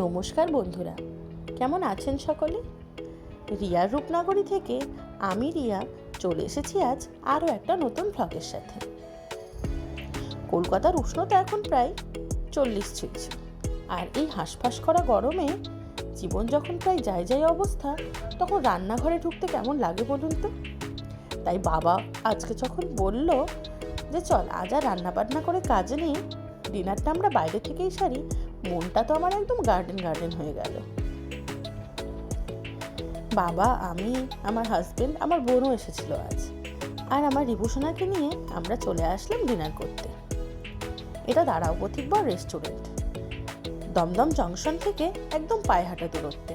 নমস্কার বন্ধুরা, কেমন আছেন সকলে? রিয়ার রূপনগরী থেকে আমি রিয়া চলে এসেছি আজ আরও একটা নতুন ভ্লগের সাথে। কলকাতার উষ্ণতা এখন প্রায় চল্লিশ ছুঁয়েছে আর এই হাঁসফাঁস করা গরমে জীবন যখন প্রায় যায় যায় অবস্থা, তখন রান্নাঘরে ঢুকতে কেমন লাগে বলুন তো? তাই বাবা আজকে যখন বলল যে চল আজ আর রান্না বান্না করে কাজ নেই, ডিনারটা আমরা বাইরে থেকেই সারি মনটা তো আমার একদম গার্ডেন গার্ডেন হয়ে গেল। বাবা, আমি, আমার হাজবেন্ড আমার বোনও এসেছিল আজ। আর আমার রিভূষণাকে নিয়ে আমরা চলে আসলাম ডিনার করতে। এটা দাঁড়াও প্রতিকবার রেস্টুরেন্ট দমদম জংশন থেকে একদম পায়ে হাঁটা দূরত্বে।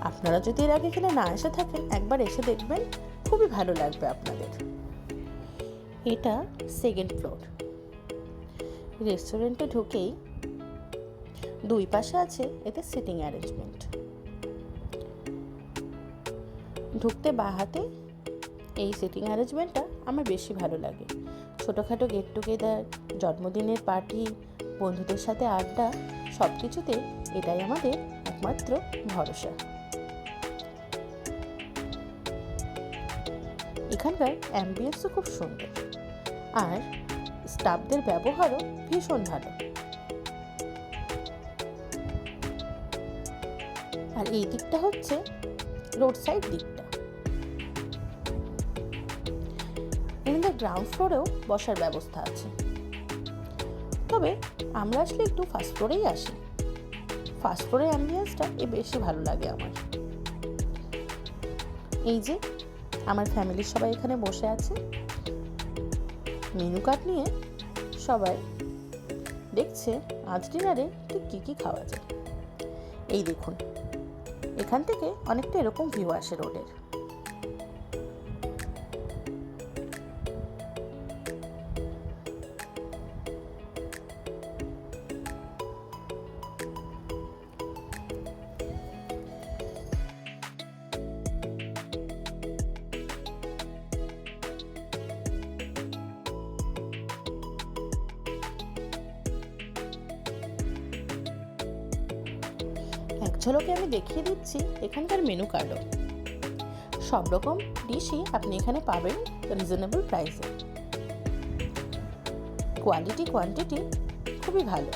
আপনারা যদি এর আগে এখানে না এসে থাকেন, একবার এসে দেখবেন, খুবই ভালো লাগবে আপনাদের। এটা সেকেন্ড ফ্লোর রেস্টুরেন্টে ঢুকেই দুই পাশে আছে এতে সিটিং অ্যারেঞ্জমেন্ট ঢুকতে বা হাতে এই সিটিং অ্যারেঞ্জমেন্টটা আমার বেশি ভালো লাগে। ছোটোখাটো গেট টুগেদার জন্মদিনের পার্টি বন্ধুদের সাথে আড্ডা সব কিছুতে এটাই আমাদের একমাত্র ভরসা। এখানকার অ্যাম্বিয়েন্সও খুব সুন্দর। আর স্টাফদের ব্যবহারও ভীষণ ভালো। আর এই দিকটা হচ্ছে রোড সাইড দিকটা এখানে গ্রাউন্ড ফ্লোরেও বসার ব্যবস্থা আছে। তবে আমরা আসলে একটু ফার্স্ট ফ্লোরেই আসি। ফার্স্ট ফ্লোরের অ্যাম্বিয়েন্সটা এ বেশি ভালো লাগে আমার। এই যে, আমার ফ্যামিলির সবাই এখানে বসে আছে। মেনু কার্ড নিয়ে সবাই দেখছে আজ ডিনারে ঠিক কী কী খাওয়া যায়। এই দেখুন এখান থেকে অনেকটা এরকম ভিউ আসে রোডের ঝলকে আমি দেখিয়ে দিচ্ছি এখানকার মেনু কার্ডও সব রকম ডিশই আপনি এখানে পাবেন রিজনেবল প্রাইসে কোয়ালিটি কোয়ান্টিটি খুবই ভালো।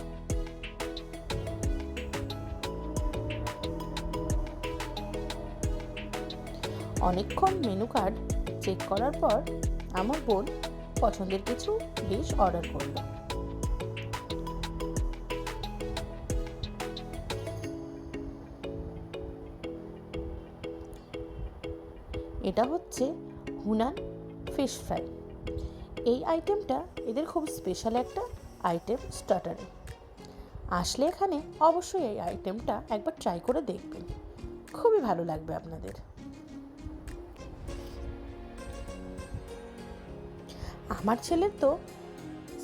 অনেকক্ষণ মেনু কার্ড চেক করার পর আমার বোন পছন্দের কিছু ডিশ অর্ডার করল। এটা হচ্ছে হুনান ফিশ ফ্রাই। এই আইটেমটা এদের খুব স্পেশাল একটা আইটেম স্টার্টারে আসলে এখানে অবশ্যই এই আইটেমটা একবার ট্রাই করে দেখবেন। খুবই ভালো লাগবে আপনাদের। আমার ছেলের তো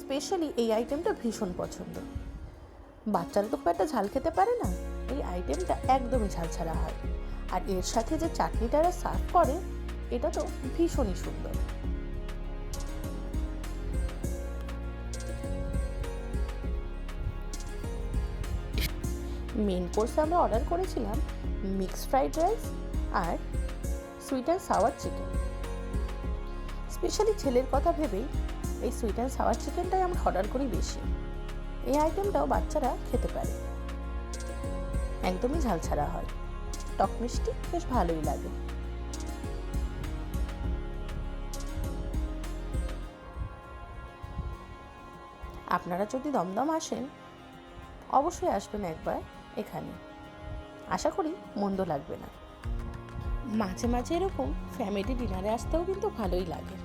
স্পেশালি এই আইটেমটা ভীষণ পছন্দ। বাচ্চারা তো খুব একটা ঝাল খেতে পারে না। এই আইটেমটা একদমই ঝাল ছাড়া হয়। আর এর সাথে যে চাটনিটা এরা সার্ভ করে, এটা তো ভীষণই সুন্দর। মেন কোর্সে আমরা অর্ডার করেছিলাম mix fried rice R sweet and sour chicken specially ছেলের কথা ভেবেই এই সুইট অ্যান্ড সাওয়ার চিকেনটাই আমরা অর্ডার করি বেশি। এই আইটেমটাও বাচ্চারা খেতে পারে। একদমই ঝাল ছাড়া হয়। টক মিষ্টি বেশ ভালোই লাগে। আপনারা যদি দমদম আসেন, অবশ্যই আসবেন একবার এখানে। আশা করি মন্দ লাগবে না। মাঝে মাঝে এরকম ফ্যামিলি ডিনারে আসতেও কিন্তু ভালোই লাগে।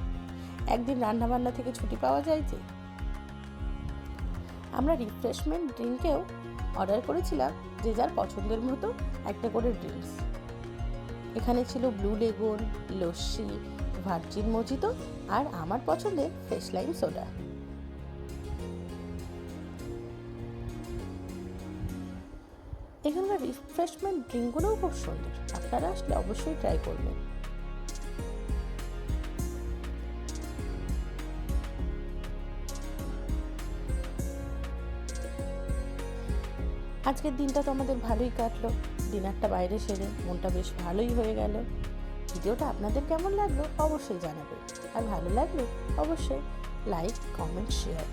একদিন রান্নাবান্না থেকে ছুটি পাওয়া যায় যে। আমরা রিফ্রেশমেন্ট ড্রিঙ্কেও অর্ডার করেছিলাম যে যার পছন্দের মতো একটা করে ড্রিঙ্কস। এখানে ছিল blue lagoon, lassi, virgin mojito আর আমার পছন্দের ফ্রেশ লাইম সোডা। এখানকার রিফ্রেশমেন্ট ড্রিঙ্কগুলোও খুব সুন্দর। আপনারা আসলে অবশ্যই ট্রাই করবেন। আজকের দিনটা তো আমাদের ভালোই কাটলো। ডিনারটা বাইরে সেরে মনটা বেশ ভালোই হয়ে গেল। ভিডিওটা আপনাদের কেমন লাগল অবশ্যই জানাবেন। আর ভালো লাগল অবশ্যই লাইক, কমেন্ট শেয়ার